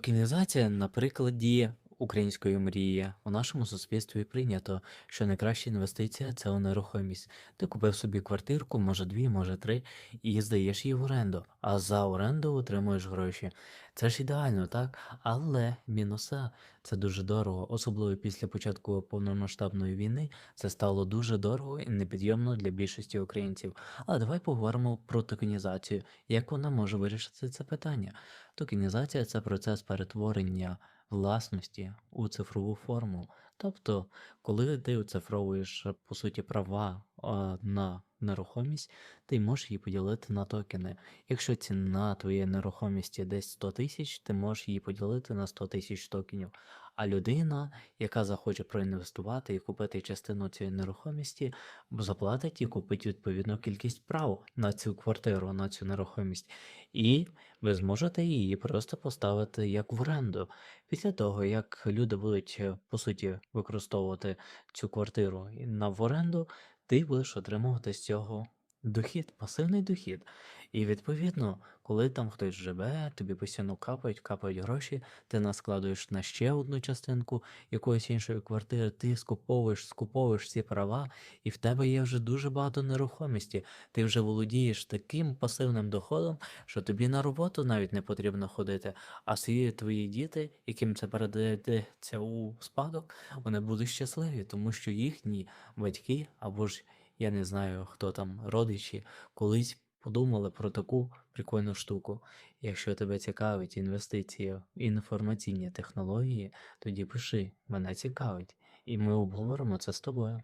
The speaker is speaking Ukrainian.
Токенізація на прикладі української мрії. У нашому суспільстві прийнято, що найкраща інвестиція це у нерухомість. Ти купив собі квартирку, може дві, може три, і здаєш її в оренду, а за оренду отримуєш гроші. Це ж ідеально, так? Але мінуса це дуже дорого, особливо після початку повномасштабної війни. Це стало дуже дорого і непідйомно для більшості українців. Але давай поговоримо про токенізацію, як вона може вирішити це питання. Токенізація це процес перетворення власності у цифрову форму. Тобто, коли ти оцифровуєш е, по суті права на нерухомість, ти можеш її поділити на токени. Якщо ціна твоєї нерухомості десь 100 тисяч, ти можеш її поділити на 100 тисяч токенів. А людина, яка захоче проінвестувати і купити частину цієї нерухомості, заплатить і купить відповідну кількість прав на цю квартиру, на цю нерухомість. І ви зможете її просто поставити як в оренду. Після того, як люди будуть по суті використовувати цю квартиру на в оренду, ти будеш отримувати з цього дохід, пасивний дохід. І відповідно, коли там хтось живе, тобі постійно капають, капають гроші, ти наскладуєш на ще одну частинку якоїсь іншої квартири, ти скуповуєш, скуповуєш ці права, і в тебе є вже дуже багато нерухомості. Ти вже володієш таким пасивним доходом, що тобі на роботу навіть не потрібно ходити, а всі твої діти, яким це передається у спадок, вони будуть щасливі, тому що їхні батьки або ж я не знаю, хто там родичі, колись подумали про таку прикольну штуку. Якщо тебе цікавить інвестиції в інформаційні технології, тоді пиши, мене цікавить, і ми обговоримо це з тобою.